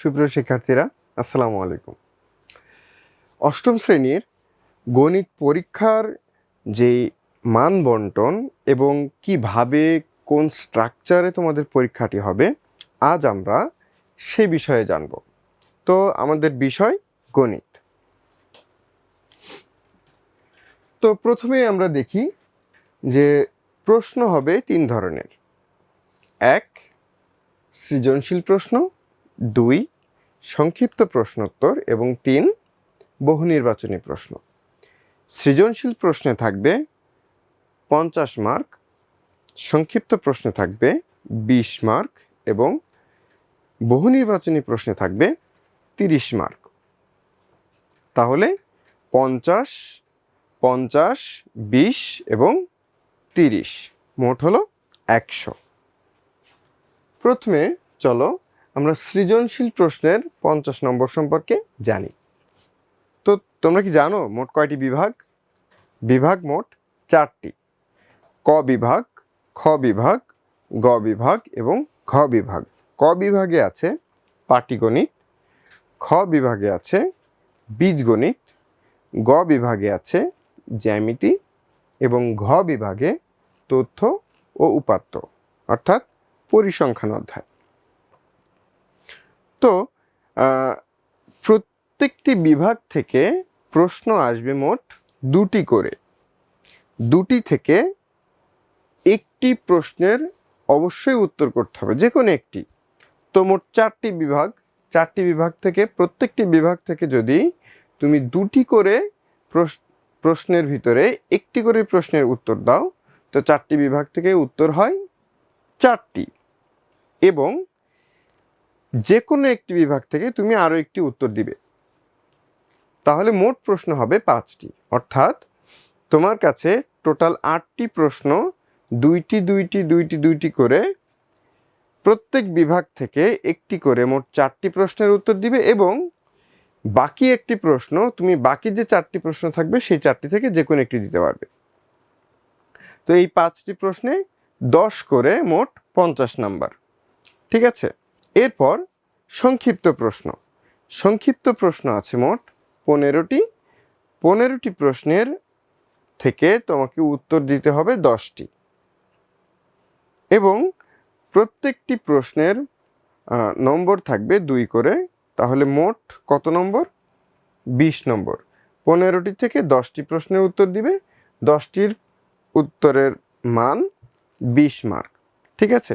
সুপ্রিয় শিক্ষার্থীরা, আসসালামু আলাইকুম। অষ্টম শ্রেণির গণিত পরীক্ষার যে মান বন্টন এবং কীভাবে কোন স্ট্রাকচারে তোমাদের পরীক্ষাটি হবে, আজ আমরা সে বিষয়ে জানব। তো আমাদের বিষয় গণিত। তো প্রথমে আমরা দেখি যে প্রশ্ন হবে তিন ধরনের। এক, সৃজনশীল প্রশ্ন। দুই সংক্ষিপ্ত প্রশ্নোত্তর এবং তিন বহু নির্বাচনী প্রশ্ন। সৃজনশীল প্রশ্নে থাকবে পঞ্চাশ মার্ক, সংক্ষিপ্ত প্রশ্নে থাকবে বিশ মার্ক এবং বহু নির্বাচনী প্রশ্নে থাকবে তিরিশ মার্ক। তাহলে পঞ্চাশ পঞ্চাশ, বিশ এবং তিরিশ, মোট হলো একশো। প্রথমে চলো আমরা সৃজনশীল প্রশ্নের পঞ্চাশ নম্বর সম্পর্কে জানি। তো তোমরা কি জানো মোট কয়টি বিভাগ? বিভাগ মোট চারটি। ক বিভাগ, খ বিভাগ, গ বিভাগ এবং ঘ বিভাগ। ক বিভাগে আছে পাটিগণিত, খ বিভাগে আছে বীজগণিত, গ বিভাগে আছে জ্যামিতি এবং ঘ বিভাগে তথ্য ও উপাত্ত, অর্থাৎ পরিসংখ্যান অধ্যায়। তো প্রত্যেকটি বিভাগ থেকে প্রশ্ন আসবে মোট দুটি করে। দুটি থেকে একটি প্রশ্নের অবশ্যই উত্তর করতে হবে যে কোনো একটি। তো মোট চারটি বিভাগ চারটি বিভাগ থেকে, প্রত্যেকটি বিভাগ থেকে যদি তুমি দুটি করে প্রশ- প্রশ্নের ভিতরে একটি করে প্রশ্নের উত্তর দাও, তো চারটি বিভাগ থেকে উত্তর হয় চারটি। এবং যে কোনো একটি বিভাগ থেকে তুমি আরও একটি উত্তর দিবে। তাহলে মোট প্রশ্ন হবে পাঁচটি। অর্থাৎ তোমার কাছে টোটাল আটটি প্রশ্ন, দুইটি দুইটি দুইটি দুইটি করে প্রত্যেক বিভাগ থেকে একটি করে মোট চারটি প্রশ্নের উত্তর দিবে এবং বাকি একটি প্রশ্ন, তুমি বাকি যে চারটি প্রশ্ন থাকবে সেই চারটি থেকে যে কোনো একটি দিতে পারবে। তো এই পাঁচটি প্রশ্নে দশ করে মোট পঞ্চাশ নাম্বার। ঠিক আছে? এরপর সংক্ষিপ্ত প্রশ্ন। সংক্ষিপ্ত প্রশ্ন আছে মোট পনেরোটি। পনেরোটি প্রশ্নের থেকে তোমাকে উত্তর দিতে হবে দশটি। এবং প্রত্যেকটি প্রশ্নের নম্বর থাকবে দুই করে। তাহলে মোট কত নম্বর? বিশ নম্বর। পনেরোটি থেকে দশটি প্রশ্নের উত্তর দিবে। দশটির উত্তরের মান বিশ মার্ক। ঠিক আছে?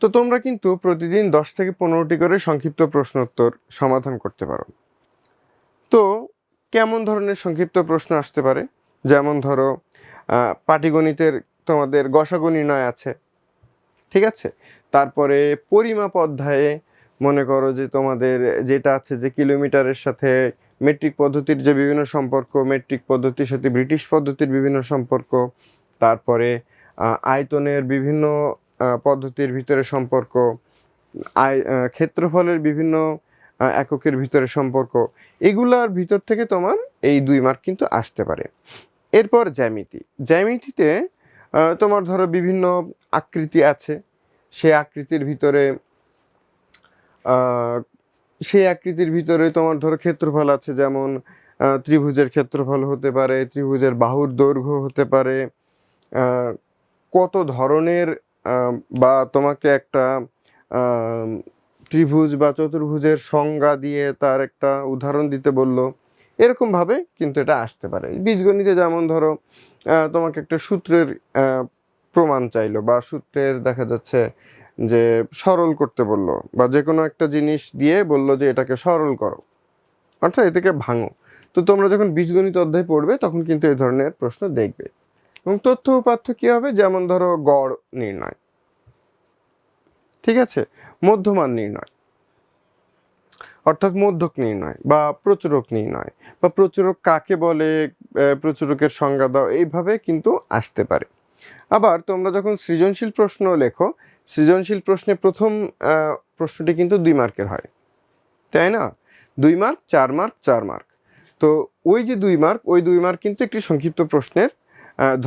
তো তোমরা কিন্তু প্রতিদিন দশ থেকে পনেরোটি করে সংক্ষিপ্ত প্রশ্ন উত্তর সমাধান করতে পারো। তো কেমন ধরনের সংক্ষিপ্ত প্রশ্ন আসতে পারে? যেমন ধরো পাটিগণিতের তোমাদের গসাগু নির্ণয় আছে, ঠিক আছে? তারপরে পরিমাপ অধ্যায়ে মনে করো যে তোমাদের যেটা আছে যে কিলোমিটারের সাথে মেট্রিক পদ্ধতির যে বিভিন্ন সম্পর্ক, মেট্রিক পদ্ধতির সাথে ব্রিটিশ পদ্ধতির বিভিন্ন সম্পর্ক, তারপরে আয়তনের বিভিন্ন পদ্ধতির ভিতরে সম্পর্ক, আয় ক্ষেত্রফলের বিভিন্ন এককের ভিতরে সম্পর্ক, এগুলার ভিতর থেকে তোমার এই দুই মার্ক কিন্তু আসতে পারে। এরপর জ্যামিতি। জ্যামিতিতে তোমার ধরো বিভিন্ন আকৃতি আছে। সেই আকৃতির ভিতরে সেই আকৃতির ভিতরে তোমার ধরো ক্ষেত্রফল আছে, যেমন ত্রিভুজের ক্ষেত্রফল হতে পারে, ত্রিভুজের বাহুর দৈর্ঘ্য হতে পারে কত ধরনের বা তোমাকে একটা ত্রিভুজ বা চতুর্ভুজের সংজ্ঞা দিয়ে তার একটা উদাহরণ দিতে বলল। এরকমভাবে কিন্তু এটা আসতে পারে। বীজগণিতে যেমন ধরো তোমাকে একটা সূত্রের প্রমাণ চাইলো বা সূত্রের দেখা যাচ্ছে যে সরল করতে বলল বা যে কোনো একটা জিনিস দিয়ে বলল যে এটাকে সরল করো। অর্থাৎ এটাকে ভাঙো। তো তোমরা যখন বীজগণিত অধ্যায় পড়বে তখন কিন্তু এই ধরনের প্রশ্ন দেখবে। এবং তথ্য উপাত্ত কী হবে? যেমন ধরো গড় নির্ণয়। ঠিক আছে? মধ্যমান নির্ণয়। অর্থাৎ মধ্যক নির্ণয় বা প্রচুরক নির্ণয় বা প্রচুরক কাকে বলে প্রচুরকের সংজ্ঞা দাও, এইভাবে কিন্তু আসতে পারে। আবার তোমরা যখন সৃজনশীল প্রশ্ন লেখো, সৃজনশীল প্রশ্নে প্রথম প্রশ্নটি কিন্তু দুই মার্কের হয়। তাই না? দুই মার্ক, চার মার্ক চার মার্ক। তো ওই যে দুই মার্ক, ওই দুই মার্ক কিন্তু একটি সংক্ষিপ্ত প্রশ্নের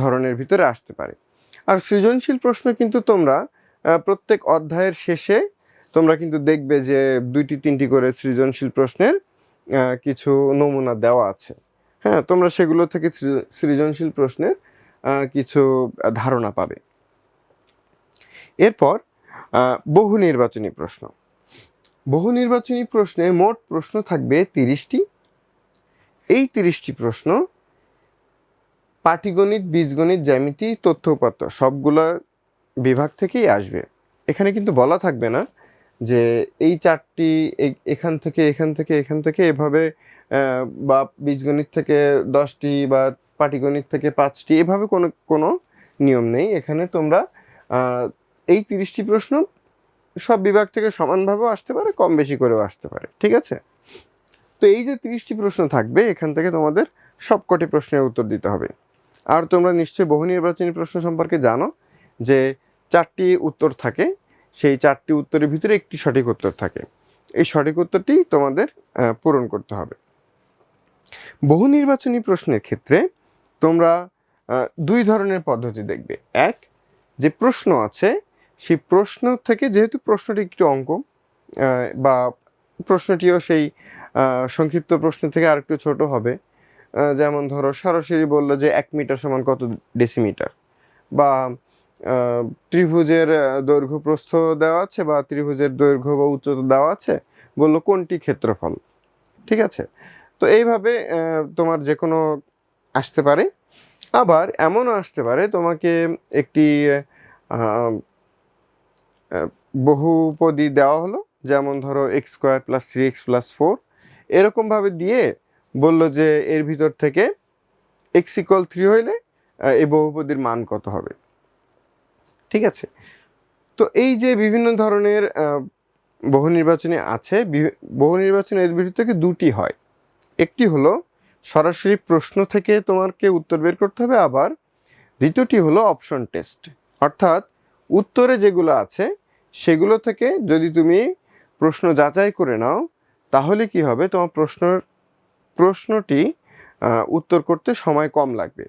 ধরনের ভিতরে আসতে পারে। আর সৃজনশীল প্রশ্ন কিন্তু তোমরা প্রত্যেক অধ্যায়ের শেষে তোমরা কিন্তু দেখবে যে দুইটি তিনটি করে সৃজনশীল প্রশ্নের কিছু নমুনা দেওয়া আছে। হ্যাঁ তোমরা সেগুলো থেকে সৃজনশীল প্রশ্নের কিছু ধারণা পাবে। এরপর বহু নির্বাচনী প্রশ্ন। বহু নির্বাচনী প্রশ্নে মোট প্রশ্ন থাকবে তিরিশটি। এই তিরিশটি প্রশ্ন পাটিগণিত, বীজগণিত, জ্যামিতি তথ্য উপাত্ত সবগুলা বিভাগ থেকেই আসবে। এখানে কিন্তু বলা থাকবে না যে এই চারটি এখান থেকে এখান থেকে এখান থেকে এভাবে বা বীজগণিত থেকে দশটি বা পাটিগণিত থেকে পাঁচটি এভাবে কোনো কোনো নিয়ম নেই। এখানে তোমরা এই তিরিশটি প্রশ্ন সব বিভাগ থেকে সমানভাবেও আসতে পারে কম বেশি করেও আসতে পারে। ঠিক আছে? তো এই যে তিরিশটি প্রশ্ন থাকবে, এখান থেকে তোমাদের সবকটি প্রশ্নের উত্তর দিতে হবে। আর তোমরা নিশ্চয়ই বহু নির্বাচনী প্রশ্ন সম্পর্কে জানো যে চারটি উত্তর থাকে, সেই চারটি উত্তরের ভিতরে একটি সঠিক উত্তর থাকে। এই সঠিক উত্তরটি তোমাদের পূরণ করতে হবে। বহু নির্বাচনী প্রশ্নের ক্ষেত্রে তোমরা দুই ধরনের পদ্ধতি দেখবে। এক, যে প্রশ্ন আছে, সেই প্রশ্ন থেকে যেহেতু প্রশ্নটি একটু অঙ্ক বা প্রশ্নটিও সেই সংক্ষিপ্ত প্রশ্ন থেকে আরেকটু ছোট হবে যেমন ধরো সরাসরি বলল যে এক মিটার সমান কত ডেসিমিটার বা ত্রিভুজের দৈর্ঘ্য প্রস্থ দেওয়া আছে বা ত্রিভুজের দৈর্ঘ্য বা উচ্চতা দেওয়া আছে, বলল কোনটি ক্ষেত্রফল? ঠিক আছে? তো এইভাবে তোমার যে কোনো আসতে পারে। আবার এমনও আসতে পারে তোমাকে একটি বহুপদী দেওয়া হলো। যেমন ধরো x square plus three x plus four এরকমভাবে দিয়ে বলল যে এর ভিতর থেকে এক্স ইকুয়াল থ্রি হইলে এই বহুপদীর মান কত হবে? ঠিক আছে? তো এই যে বিভিন্ন ধরনের বহু নির্বাচনী আছে বহু নির্বাচনী এর ভিতর থেকে দুটি হয়। একটি হলো, সরাসরি প্রশ্ন থেকে তোমাকে উত্তর বের করতে হবে, আবার দ্বিতীয়টি হলো অপশন টেস্ট অর্থাৎ উত্তরে যেগুলো আছে, সেগুলো থেকে যদি তুমি প্রশ্ন যাচাই করে নাও, তাহলে কি হবে? তোমার প্রশ্নর প্রশ্নটি উত্তর করতে সময় কম লাগবে।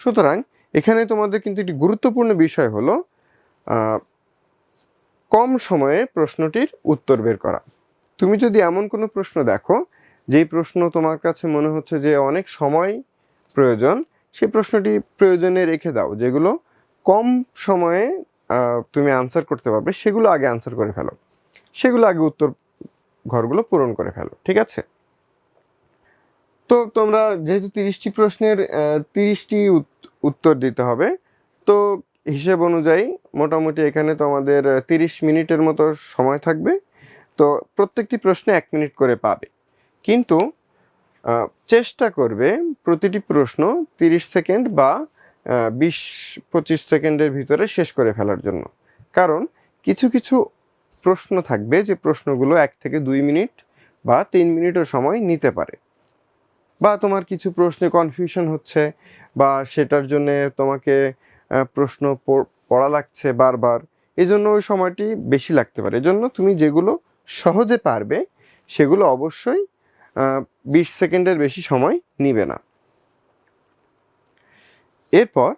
সুতরাং এখানে তোমাদের কিন্তু একটি গুরুত্বপূর্ণ বিষয় হলো কম সময়ে প্রশ্নটির উত্তর বের করা। তুমি যদি এমন কোনো প্রশ্ন দেখো, যেই প্রশ্ন তোমার কাছে মনে হচ্ছে যে অনেক সময় প্রয়োজন সেই প্রশ্নটি প্রয়োজনে রেখে দাও, যেগুলো কম সময়ে তুমি আনসার করতে পারবে, সেগুলো আগে আনসার করে ফেলো। সেগুলো আগে উত্তর ঘরগুলো পূরণ করে ফেলো, ঠিক আছে? তো তোমরা যেহেতু তিরিশটি প্রশ্নের তিরিশটি উত্তর দিতে হবে, তো হিসেব অনুযায়ী মোটামুটি এখানে তোমাদের তিরিশ মিনিটের মতো সময় থাকবে। তো প্রত্যেকটি প্রশ্নে এক মিনিট করে পাবে। কিন্তু চেষ্টা করবে প্রতিটি প্রশ্ন তিরিশ সেকেন্ড বা বিশ, পঁচিশ সেকেন্ডের ভিতরে শেষ করে ফেলার জন্য। কারণ কিছু কিছু প্রশ্ন থাকবে যে প্রশ্নগুলো এক থেকে দুই মিনিট বা তিন মিনিটও সময় নিতে পারে। বা তোমার কিছু প্রশ্নে কনফিউশন হচ্ছে বা সেটার জন্য তোমাকে প্রশ্ন পড়- লাগছে বারবার এই জন্য ওই সময়টি বেশি লাগতে পারে। এজন্য তুমি যেগুলো সহজে পারবে, সেগুলো অবশ্যই বিশ সেকেন্ডের বেশি সময় নিবে না। এরপর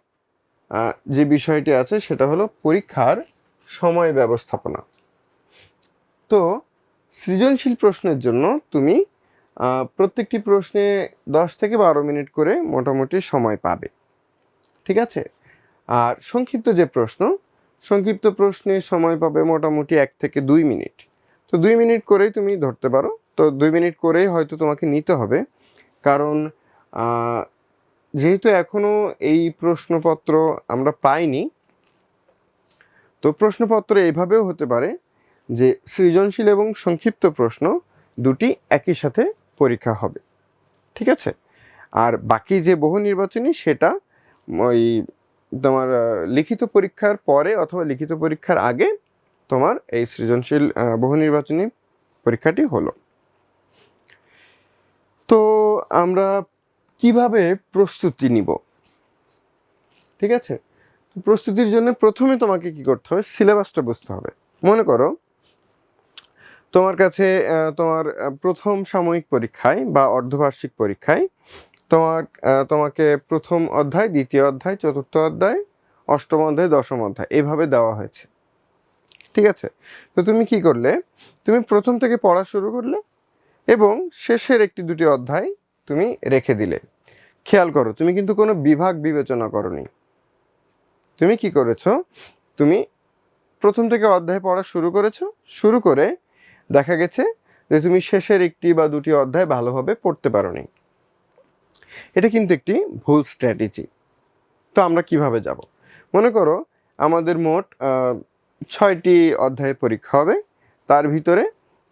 যে বিষয়টি আছে সেটা হলো পরীক্ষার সময় ব্যবস্থাপনা। তো সৃজনশীল প্রশ্নের জন্য তুমি প্রত্যেকটি প্রশ্নে দশ থেকে বারো মিনিট করে মোটামুটি সময় পাবে। ঠিক আছে? আর সংক্ষিপ্ত যে প্রশ্ন, সংক্ষিপ্ত প্রশ্নে সময় পাবে মোটামুটি এক থেকে দুই মিনিট। তো দুই মিনিট করেই তুমি ধরতে পারো। তো দুই মিনিট করেই হয়তো তোমাকে নিতে হবে। কারণ যেহেতু এখনও এই প্রশ্নপত্র আমরা পাইনি, তো প্রশ্নপত্র এইভাবেও হতে পারে যে সৃজনশীল এবং সংক্ষিপ্ত প্রশ্ন দুটি একই সাথে পরীক্ষা হবে। ঠিক আছে? আর বাকি যে বহু নির্বাচনী, সেটা ওই তোমার লিখিত পরীক্ষার পরে অথবা লিখিত পরীক্ষার আগে তোমার এই সৃজনশীল বহু নির্বাচনী পরীক্ষাটি হলো। তো আমরা কীভাবে প্রস্তুতি নিব? ঠিক আছে? প্রস্তুতির জন্য প্রথমে তোমাকে কি করতে হবে? সিলেবাসটা বুঝতে হবে। মনে করো তোমার কাছে তোমার প্রথম সাময়িক পরীক্ষায় বা অর্ধবার্ষিক পরীক্ষায় তোমার তোমাকে প্রথম অধ্যায়, দ্বিতীয় অধ্যায়, চতুর্থ অধ্যায়, অষ্টম অধ্যায়, দশম অধ্যায় এভাবে দেওয়া হয়েছে। ঠিক আছে? তো তুমি কি করলে? তুমি প্রথম থেকে পড়া শুরু করলে এবং শেষের একটি দুটি অধ্যায় তুমি রেখে দিলে। খেয়াল করো, তুমি কিন্তু কোনো বিভাগ বিবেচনা করনি। তুমি কি করেছ? তুমি প্রথম থেকে অধ্যায় পড়া শুরু করেছ, শুরু করে দেখা গেছে যে তুমি শেষের একটি বা দুটি অধ্যায় ভালোভাবে পড়তে পারোনি। এটা কিন্তু একটি ভুল স্ট্র্যাটেজি তো আমরা কীভাবে যাব? মনে করো আমাদের মোট ছয়টি অধ্যায়ে পরীক্ষা হবে। তার ভিতরে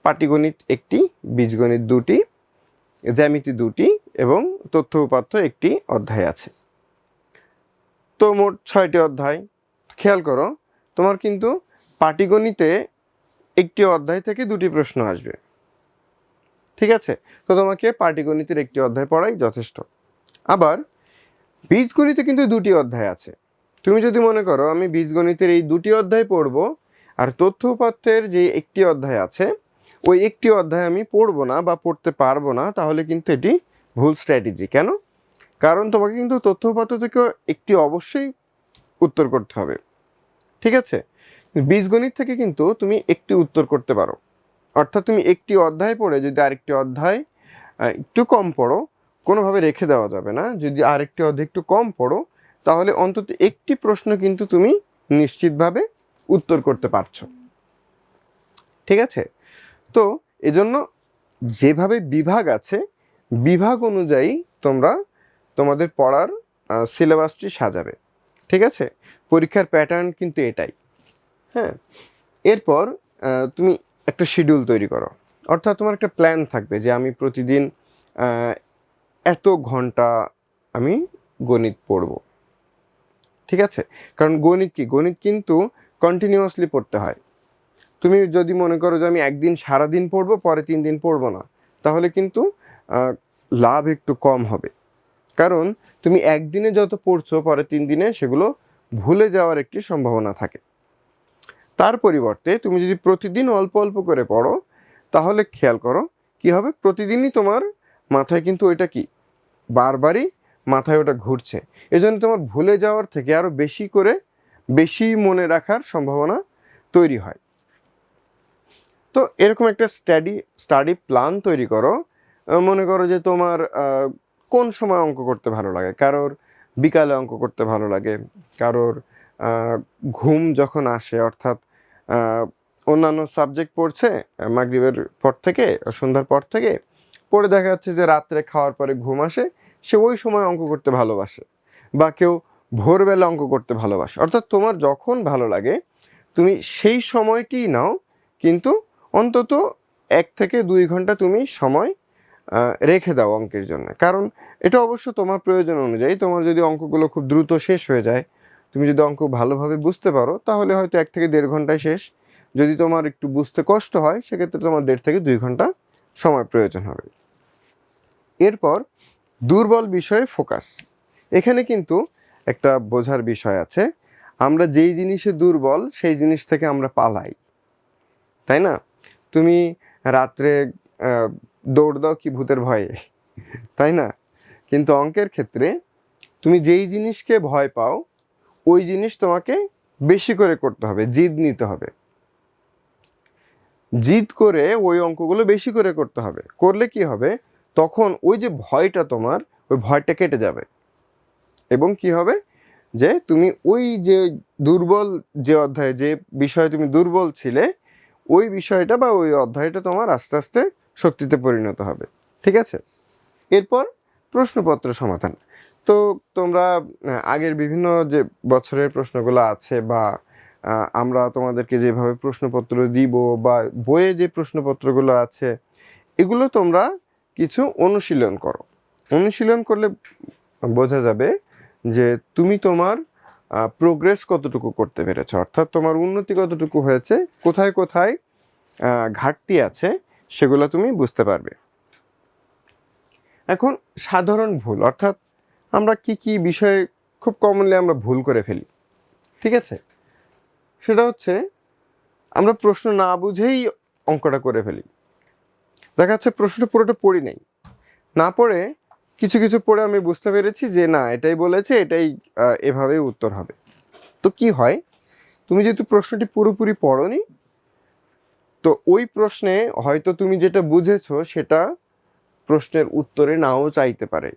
পাটিগণিত একটি, বীজগণিত দুটি, জ্যামিতি দুটি এবং তথ্য উপাত্ত একটি অধ্যায় আছে। তো মোট ছয়টি অধ্যায়। খেয়াল করো, তোমার কিন্তু পাটিগণিতে একটি অধ্যায় থেকে দুটি প্রশ্ন আসবে। ঠিক আছে? তো তোমাকে পাটিগণিতের একটি অধ্যায় পড়াই যথেষ্ট। আবার, বীজগণিতে কিন্তু দুটি অধ্যায় আছে। তুমি যদি মনে করো, আমি বীজগণিতের এই দুটি অধ্যায় পড়ব, আর তথ্য উপাত্তের যে একটি অধ্যায় আছে, ওই একটি অধ্যায় আমি পড়ব না বা পড়তে পারব না, তাহলে কিন্তু এটি ভুল স্ট্র্যাটেজি। কেন? কারণ তোমাকে কিন্তু তথ্য উপাত্ত থেকে একটি অবশ্যই উত্তর করতে হবে। ঠিক আছে? বীজগণিত থেকে কিন্তু তুমি একটি উত্তর করতে পারো। অর্থাৎ তুমি একটি অধ্যায় পড়ে যদি আরেকটি অধ্যায় একটু কম পড়ো, কোনোভাবে রেখে দেওয়া যাবে না। যদি আরেকটি অধ্যায় একটু কম পড়ো, তাহলে অন্তত একটি প্রশ্ন কিন্তু তুমি নিশ্চিতভাবে উত্তর করতে পারছ। ঠিক আছে? তো এজন্য যেভাবে বিভাগ আছে, বিভাগ অনুযায়ী তোমরা তোমাদের পড়ার সিলেবাসটি সাজাবে। ঠিক আছে? পরীক্ষার প্যাটার্ন কিন্তু এটাই। হ্যাঁ এরপর তুমি একটা শিডিউল তৈরি করো। অর্থাৎ তোমার একটা প্ল্যান থাকবে যে আমি প্রতিদিন এত ঘণ্টা আমি গণিত পড়ব। ঠিক আছে? কারণ গণিত কি? গণিত কিন্তু কন্টিনিউয়াসলি পড়তে হয়। তুমি যদি মনে করো যে আমি একদিন সারাদিন পড়ব, পরে তিন দিন পড়ব না, তাহলে কিন্তু লাভ একটু কম হবে। কারণ তুমি একদিনে যত পড়ছো, পরে তিন দিনে সেগুলো ভুলে যাওয়ার একটি সম্ভাবনা থাকে। তার পরিবর্তে তুমি যদি প্রতিদিন অল্প অল্প করে পড়ো, তাহলে খেয়াল করো, কি হবে? প্রতিদিনই তোমার মাথায় কিন্তু ওইটা কি? বারবারই মাথায় ওটা ঘুরছে। এজন্য তোমার ভুলে যাওয়ার থেকে আরও বেশি করে বেশি মনে রাখার সম্ভাবনা তৈরি হয়। তো এরকম একটা স্টাডি স্টাডি প্ল্যান তৈরি করো। মনে করো যে তোমার কোন সময় অঙ্ক করতে ভালো লাগে? কারোর বিকালে অঙ্ক করতে ভালো লাগে, কারোর ঘুম যখন আসে, অর্থাৎ অন্যান্য সাবজেক্ট পড়ছে মাগরিবের পর থেকে সন্ধ্যার পর থেকে পড়ে দেখা যাচ্ছে যে রাত্রে খাওয়ার পরে ঘুম আসে, সে ওই সময় অঙ্ক করতে ভালোবাসে বা কেউ ভোরবেলা অঙ্ক করতে ভালোবাসে। অর্থাৎ তোমার যখন ভালো লাগে, তুমি সেই সময়টি নাও, কিন্তু অন্তত এক থেকে দুই ঘণ্টা তুমি সময় রেখে দাও অঙ্কের জন্য। কারণ এটা অবশ্য তোমার প্রয়োজন অনুযায়ী, তোমার যদি অঙ্কগুলো খুব দ্রুত শেষ হয়ে যায় তুমি যদি অঙ্ক ভালোভাবে বুঝতে পারো, তাহলে হয়তো এক থেকে দেড় ঘন্টায় শেষ। যদি তোমার একটু বুঝতে কষ্ট হয়, সেক্ষেত্রে তোমার দেড় থেকে দুই ঘণ্টা সময় প্রয়োজন হবে। এরপর দুর্বল বিষয়ে ফোকাস। এখানে কিন্তু একটা বোঝার বিষয় আছে। আমরা যেই জিনিসে দুর্বল, সেই জিনিস থেকে আমরা পালাই। তাই না? তুমি রাত্রে দৌড় দাও কি ভূতের ভয়ে? তাই না? কিন্তু অঙ্কের ক্ষেত্রে তুমি যেই জিনিসকে ভয় পাও ওই জিনিস তোমাকে বেশি করে করতে হবে, জিদ নিতে হবে। জিদ করে ওই অঙ্কগুলো বেশি করে করতে হবে। করলে কি হবে? তখন ওই যে ভয়টা তোমার, ওই ভয়টা কেটে যাবে। এবং কি হবে? যে তুমি ওই যে দুর্বল যে অধ্যায়ে, যে বিষয়ে তুমি দুর্বল ছিলে, ওই বিষয়টা বা ওই অধ্যায়টা তোমার আস্তে আস্তে শক্তিতে পরিণত হবে। ঠিক আছে? এরপর প্রশ্নপত্র সমাধান। তো তোমরা আগের বিভিন্ন যে বছরের প্রশ্নগুলো আছে বা আমরা তোমাদেরকে যেভাবে প্রশ্নপত্র দিব বা বইয়ে যে প্রশ্নপত্রগুলো আছে, এগুলো তোমরা কিছু অনুশীলন করো। অনুশীলন করলে বোঝা যাবে যে তুমি তোমার প্রোগ্রেস কতটুকু করতে পেরেছ। অর্থাৎ তোমার উন্নতি কতটুকু হয়েছে, কোথায় কোথায় ঘাটতি আছে, সেগুলো তুমি বুঝতে পারবে। এখন সাধারণ ভুল, অর্থাৎ আমরা কি কি বিষয়ে খুব কমনলি আমরা ভুল করে ফেলি? ঠিক আছে? সেটা হচ্ছে, আমরা প্রশ্ন না বুঝেই অঙ্কটা করে ফেলি। দেখা যাচ্ছে প্রশ্নটা পুরোটা পড়ি নাই। না পড়ে কিছু কিছু পড়ে আমি বুঝতে পেরেছি যে না, এটাই বলেছে, এটাই এভাবেই উত্তর হবে। তো কি হয়? তুমি যেহেতু প্রশ্নটি পুরোপুরি পড়নি, তো ওই প্রশ্নে হয়তো তুমি যেটা বুঝেছ সেটা প্রশ্নের উত্তরে নাও চাইতে পারে।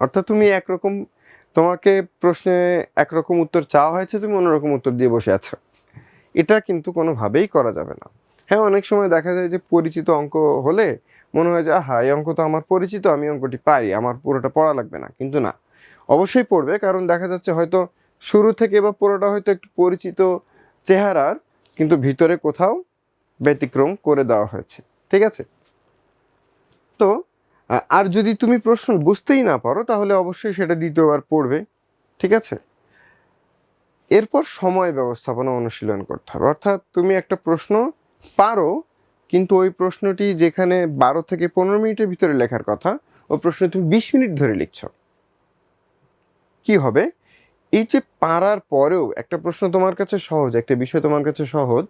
অর্থাৎ তুমি একরকম, তোমাকে প্রশ্নে একরকম উত্তর চাওয়া হয়েছে, তুমি অন্যরকম উত্তর দিয়ে বসে আছো। এটা কিন্তু কোনোভাবেই করা যাবে না। হ্যাঁ অনেক সময় দেখা যায় যে পরিচিত অঙ্ক হলে মনে হয় যে, আহা, এই অঙ্ক তো আমার পরিচিত, আমি অঙ্কটি পারি, আমার পুরোটা পড়া লাগবে না। কিন্তু না। অবশ্যই পড়বে, কারণ দেখা যাচ্ছে হয়তো শুরু থেকে বা পুরোটা হয়তো একটু পরিচিত চেহারার, কিন্তু ভিতরে কোথাও ব্যতিক্রম করে দেওয়া হয়েছে। ঠিক আছে? তো আর যদি তুমি প্রশ্ন বুঝতেই না পারো, তাহলে অবশ্যই সেটা দ্বিতীয়বার পড়বে, ঠিক আছে? এরপর সময় ব্যবস্থাপনা অনুশীলন করতে হবে। অর্থাৎ তুমি একটা প্রশ্ন পারো, কিন্তু ওই প্রশ্নটি যেখানে বারো থেকে পনেরো মিনিটের ভিতরে লেখার কথা ওই প্রশ্ন তুমি বিশ মিনিট ধরে লিখছ। কি হবে? এই যে পারার পরেও একটা প্রশ্ন তোমার কাছে সহজ, একটা বিষয় তোমার কাছে সহজ,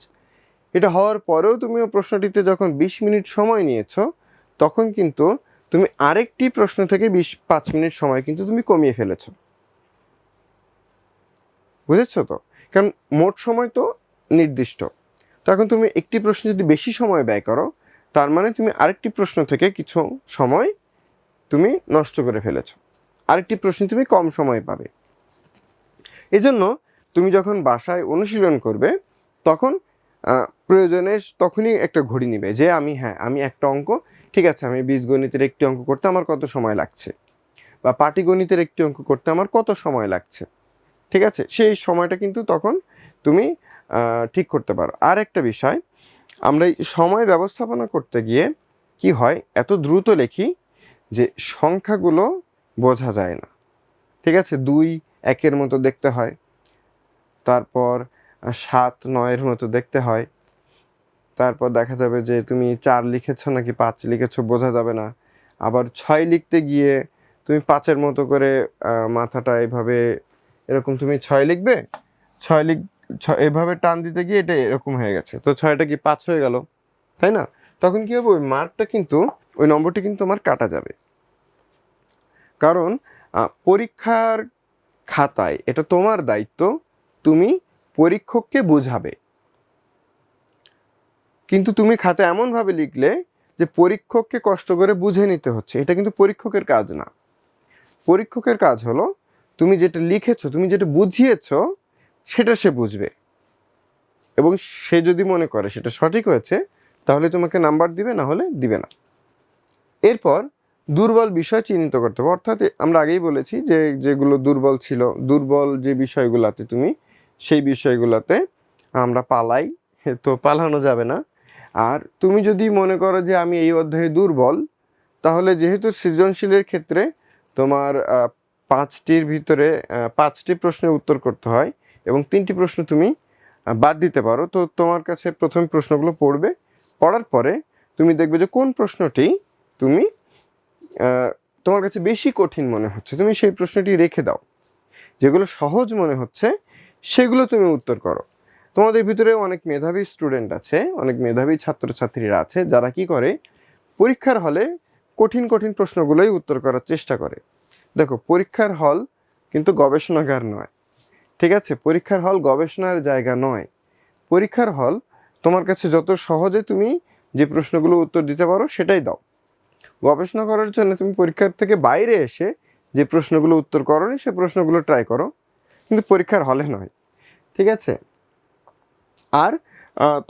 এটা হওয়ার পরেও তুমি ওই প্রশ্নটিতে যখন বিশ মিনিট সময় নিয়েছ, তখন কিন্তু তুমি আরেকটি প্রশ্ন থেকে বিশ, পাঁচ মিনিট সময় কিন্তু তুমি কমিয়ে ফেলেছ। বুঝেছ তো? কারণ মোট সময় তো নির্দিষ্ট। তো এখন তুমি একটি প্রশ্ন যদি বেশি সময় ব্যয় করো, তার মানে তুমি আরেকটি প্রশ্ন থেকে কিছু সময় তুমি নষ্ট করে ফেলেছো। আরেকটি প্রশ্ন তুমি কম সময় পাবে। এজন্য তুমি যখন বাসায় অনুশীলন করবে, তখন প্রয়োজনে তখনই একটা ঘড়ি নিবে যে আমি হ্যাঁ আমি একটা অঙ্ক ঠিক আছে, আমি বীজগণিতের একটি অঙ্ক করতে আমার কত সময় লাগছে? বা পাটিগণিতের একটি অঙ্ক করতে আমার কত সময় লাগছে? ঠিক আছে, সেই সময়টা কিন্তু তখন তুমি ঠিক করতে পারো। আর একটা বিষয়, আমরা এই সময় ব্যবস্থাপনা করতে গিয়ে কি হয়, এত দ্রুত লেখি যে সংখ্যাগুলো বোঝা যায় না। ঠিক আছে, দুই একের মতো দেখতে হয়, তারপর সাত, নয়ের মতো দেখতে হয় তারপর দেখা যাবে যে তুমি চার লিখেছো নাকি পাঁচ লিখেছো, বোঝা যাবে না। আবার ছয় লিখতে গিয়ে তুমি পাঁচের মতো করে মাথাটা এভাবে, এরকম তুমি ছয় লিখবে, ছয় লিখ এভাবে টান দিতে গিয়ে এটা এরকম হয়ে গেছে। তো ছয়টা কি পাঁচ হয়ে গেল? তাই না? তখন কি হবে? ওই মার্কটা কিন্তু, ওই নম্বরটি কিন্তু আমার কাটা যাবে। কারণ পরীক্ষার খাতায় এটা তোমার দায়িত্ব, তুমি পরীক্ষককে বোঝাবে। কিন্তু তুমি খাতে এমনভাবে লিখলে যে পরীক্ষককে কষ্ট করে বুঝে নিতে হচ্ছে। এটা কিন্তু পরীক্ষকের কাজ না। পরীক্ষকের কাজ হলো, তুমি যেটা লিখেছো, তুমি যেটা বুঝিয়েছো, সেটা সে বুঝবে। এবং সে যদি মনে করে সেটা সঠিক হয়েছে, তাহলে তোমাকে নাম্বার দিবে, না হলে দিবে না। এরপর দুর্বল বিষয় চিহ্নিত করতে হবে। অর্থাৎ আমরা আগেই বলেছি যে যেগুলো দুর্বল ছিল, দুর্বল যে বিষয়গুলোতে তুমি, সেই বিষয়গুলোতে আমরা পালাই, তো পালানো যাবে না। আর তুমি যদি মনে করো যে আমি এই অধ্যায়ে দুর্বল, তাহলে যেহেতু সৃজনশীলের ক্ষেত্রে তোমার পাঁচটির ভিতরে পাঁচটি প্রশ্নের উত্তর করতে হয় এবং তিনটি প্রশ্ন তুমি বাদ দিতে পারো, তো তোমার কাছে প্রথম প্রশ্নগুলো পড়বে। পড়ার পরে তুমি দেখবে যে কোন প্রশ্নটি তুমি তোমার কাছে বেশি কঠিন মনে হচ্ছে। তুমি সেই প্রশ্নটি রেখে দাও। যেগুলো সহজ মনে হচ্ছে, সেগুলো তুমি উত্তর করো। তোমাদের ভিতরে অনেক মেধাবী স্টুডেন্ট আছে, অনেক মেধাবী ছাত্রছাত্রীরা আছে, যারা কি করে? পরীক্ষার হলে কঠিন কঠিন প্রশ্নগুলোই উত্তর করার চেষ্টা করে। দেখো, পরীক্ষার হল কিন্তু গবেষণাগার নয়, ঠিক আছে? পরীক্ষার হল গবেষণার জায়গা নয়। পরীক্ষার হল তোমার কাছে যত সহজে তুমি যে প্রশ্নগুলো উত্তর দিতে পারো, সেটাই দাও। গবেষণা করার জন্য তুমি পরীক্ষার থেকে বাইরে এসে যে প্রশ্নগুলো উত্তর করনি, সে প্রশ্নগুলো ট্রাই করো। কিন্তু পরীক্ষার হলে নয়, ঠিক আছে? আর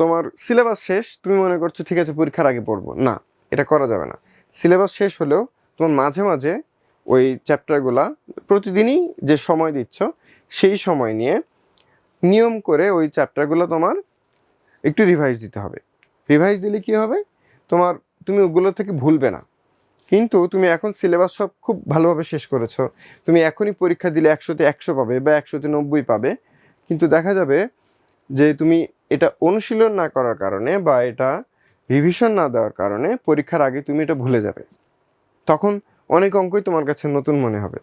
তোমার সিলেবাস শেষ, তুমি মনে করছ, ঠিক আছে, পরীক্ষার আগে পড়ব। না, এটা করা যাবে না। সিলেবাস শেষ হলেও তোমার মাঝে মাঝে ওই চ্যাপ্টারগুলা প্রতিদিনই যে সময় দিচ্ছ, সেই সময় নিয়ে নিয়ম করে ওই চ্যাপ্টারগুলো তোমার একটু রিভাইজ দিতে হবে। রিভাইজ দিলে কি হবে? তোমার, তুমি ওগুলো থেকে ভুলবে না। কিন্তু তুমি এখন সিলেবাস সব খুব ভালোভাবে শেষ করেছ। তুমি এখনই পরীক্ষা দিলে একশোতে একশো পাবে বা একশোতে নব্বই পাবে। কিন্তু দেখা যাবে যে তুমি এটা অনুশীলন না করার কারণে বা এটা রিভিশন না দেওয়ার কারণে পরীক্ষার আগে তুমি এটা ভুলে যাবে। তখন অনেক অঙ্কই তোমার কাছে নতুন মনে হবে।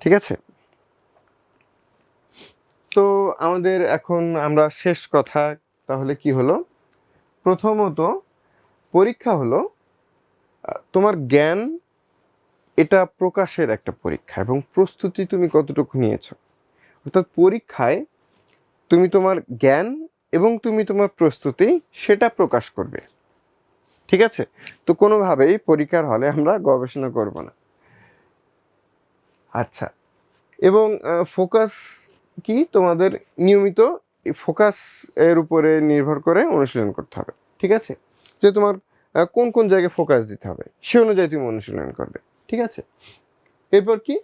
ঠিক আছে? তো আমাদের এখন আমরা শেষ কথা, তাহলে কি হলো? প্রথমত পরীক্ষা হলো তোমার জ্ঞান এটা প্রকাশের একটা পরীক্ষা এবং প্রস্তুতি তুমি কতটুকু নিয়েছ। অর্থাৎ পরীক্ষায় তুমি তোমার জ্ঞান এবং তুমি তোমার প্রস্তুতি সেটা প্রকাশ করবে। ঠিক আছে? তো কোনোভাবেই পরীক্ষার হলে আমরা গবেষণা করব না। আচ্ছা। এবং ফোকাস কি? তোমাদের নিয়মিত ফোকাস এর উপরে নির্ভর করে অনুশীলন করতে হবে। ঠিক আছে? যে তোমার কোন কোন জায়গায় ফোকাস দিতে হবে, সে অনুযায়ী তুমি অনুশীলন করবে। ঠিক আছে? এরপর কি?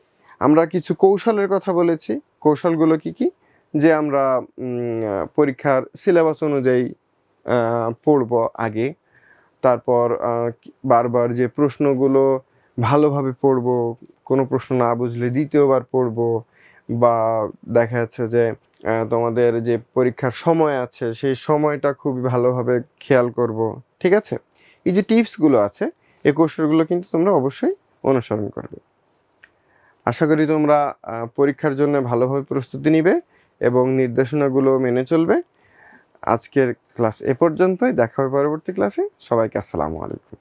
আমরা কিছু কৌশলের কথা বলেছি। কৌশলগুলো কি কি? যে আমরা পরীক্ষার সিলেবাস অনুযায়ী পড়ব আগে। তারপর বারবার যে প্রশ্নগুলো ভালোভাবে পড়ব, কোনো প্রশ্ন না বুঝলে দ্বিতীয়বার পড়ব, বা দেখা যাচ্ছে যে তোমাদের যে পরীক্ষার সময় আছে, সেই সময়টা খুবই ভালোভাবে খেয়াল করব। ঠিক আছে? এই যে টিপসগুলো আছে, এই কৌশলগুলো কিন্তু তোমরা অবশ্যই অনুসরণ করবে। আশা করি তোমরা পরীক্ষার জন্য ভালোভাবে প্রস্তুতি নিবে। এবং নির্দেশনাগুলো মেনে চলবে। আজকের ক্লাস এ পর্যন্তই। দেখা হবে পরবর্তী ক্লাসে। সবাইকে আসসালামু আলাইকুম।